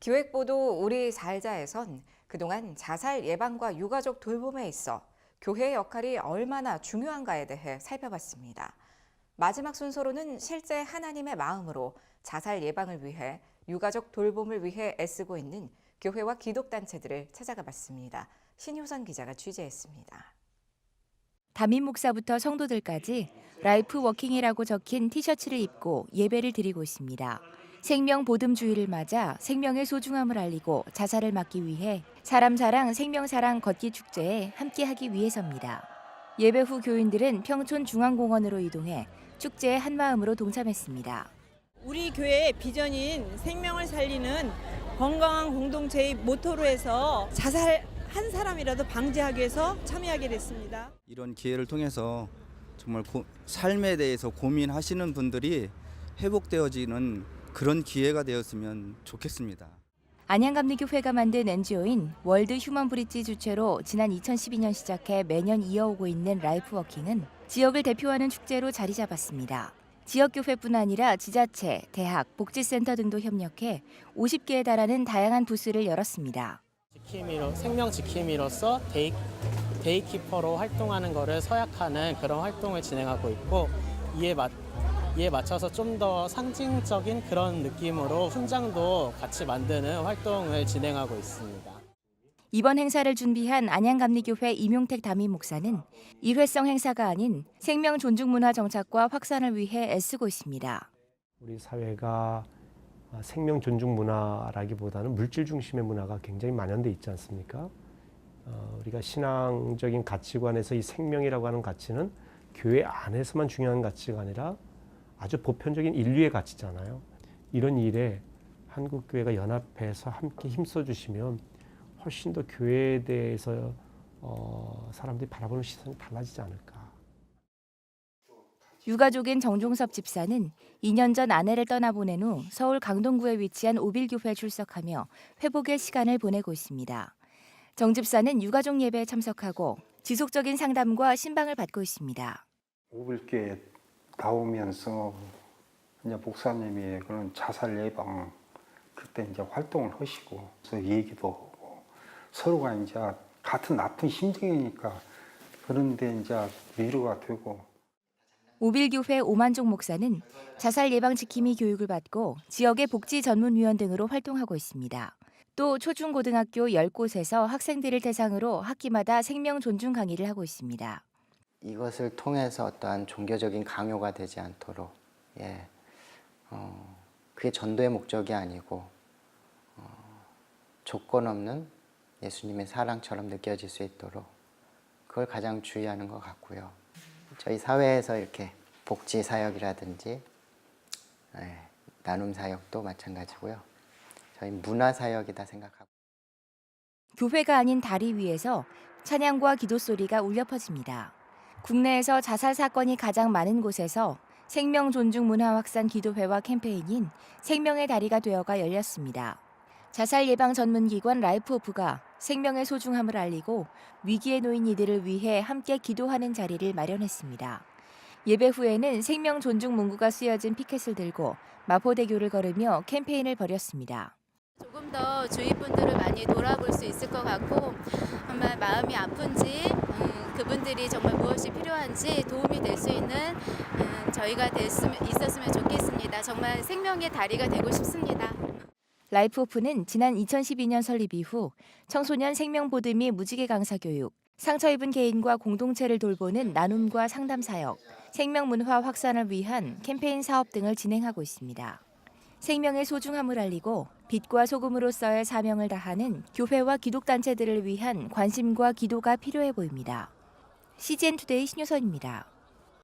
기획보도 우리 살자에선 그동안 자살 예방과 유가족 돌봄에 있어 교회의 역할이 얼마나 중요한가에 대해 살펴봤습니다. 마지막 순서로는 실제 하나님의 마음으로 자살 예방을 위해 유가족 돌봄을 위해 애쓰고 있는 교회와 기독단체들을 찾아가 봤습니다. 신효선 기자가 취재했습니다. 담임 목사부터 성도들까지 라이프 워킹이라고 적힌 티셔츠를 입고 예배를 드리고 있습니다. 생명 보듬 주의를 맞아 생명의 소중함을 알리고 자살을 막기 위해 사람 사랑 생명 사랑 걷기 축제에 함께하기 위해서입니다. 예배 후 교인들은 평촌 중앙공원으로 이동해 축제에 한 마음으로 동참했습니다. 우리 교회의 비전인 생명을 살리는 건강한 공동체의 모토로 해서 자살 한 사람이라도 방지하기 위해서 참여하게 됐습니다. 이런 기회를 통해서 정말 고- 삶에 대해서 고민하시는 분들이 회복되어지는 그런 기회가 되었으면 좋겠습니다. 안양감리교회가 만든 NGO인 월드 휴먼 브릿지 주최로 지난 2012년 시작해 매년 이어오고 있는 라이프 워킹은 지역을 대표하는 축제로 자리 잡았습니다. 지역 교회뿐 아니라 지자체, 대학, 복지센터 등도 협력해 50개에 달하는 다양한 부스를 열었습니다. 지킴이로 생명 지킴이로서 데이, 데이키퍼로 활동하는 것을 서약하는 그런 활동을 진행하고 있고 이에 맞 이에 맞춰서 좀 더 상징적인 그런 느낌으로 훈장도 같이 만드는 활동을 진행하고 있습니다. 이번 행사를 준비한 안양감리교회 임용택 담임 목사는 일회성 행사가 아닌 생명 존중 문화 정착과 확산을 위해 애쓰고 있습니다. 우리 사회가 아, 생명 존중 문화라기보다는 물질 중심의 문화가 굉장히 만연돼 있지 않습니까? 어, 우리가 신앙적인 가치관에서 이 생명이라고 하는 가치는 교회 안에서만 중요한 가치가 아니라 아주 보편적인 인류의 가치잖아요. 이런 일에 한국 교회가 연합해서 함께 힘써 주시면 훨씬 더 교회에 대해서 어, 사람들이 바라보는 시선이 달라지지 않을까. 유가족인 정종섭 집사는 2년 전 아내를 떠나보낸 후 서울 강동구에 위치한 오빌교회에 출석하며 회복의 시간을 보내고 있습니다. 정 집사는 유가족 예배에 참석하고 지속적인 상담과 신방을 받고 있습니다. 오빌교에 나오면서 이제 목사님이 그런 자살 예방 그때 이제 활동을 하시고 그래서 얘기도 하고 서로가 이제 같은 나쁜 심정이니까 그런데 이제 위로가 되고 오빌교회 오만종 목사는 자살 예방 지킴이 교육을 받고 지역의 복지 전문위원 등으로 활동하고 있습니다. 또 초중고등학교 10곳에서 학생들을 대상으로 학기마다 생명 존중 강의를 하고 있습니다. 이것을 통해서 어떠한 종교적인 강요가 되지 않도록 예, 어, 그게 전도의 목적이 아니고 어, 조건 없는 예수님의 사랑처럼 느껴질 수 있도록 그걸 가장 주의하는 것 같고요. 저희 사회에서 이렇게 복지 사역이라든지 예, 나눔 사역도 마찬가지고요. 저희 문화 사역이다 생각하고. 교회가 아닌 다리 위에서 찬양과 기도 소리가 울려 퍼집니다. 국내에서 자살 사건이 가장 많은 곳에서 생명 존중 문화 확산 기도회와 캠페인인 생명의 다리가 되어가 열렸습니다. 자살 예방 전문 기관 라이프오프가 생명의 소중함을 알리고 위기에 놓인 이들을 위해 함께 기도하는 자리를 마련했습니다. 예배 후에는 생명 존중 문구가 쓰여진 피켓을 들고 마포대교를 걸으며 캠페인을 벌였습니다. 조금 더 주위 분들을 많이 돌아볼 수 있을 것 같고 정말 마음이 아픈지 필요한지 도움이 될 수 있는 음, 저희가 됐으면, 있었으면 좋겠습니다. 정말 생명의 다리가 되고 싶습니다. 라이프오프는 지난 2012년 설립 이후 청소년 생명 보듬이 무지개 강사 교육, 상처 입은 개인과 공동체를 돌보는 나눔과 상담 사역, 생명 문화 확산을 위한 캠페인 사업 등을 진행하고 있습니다. 생명의 소중함을 알리고 빛과 소금으로서의 사명을 다하는 교회와 기독 단체들을 위한 관심과 기도가 필요해 보입니다. CGN 투데이 신효선입니다.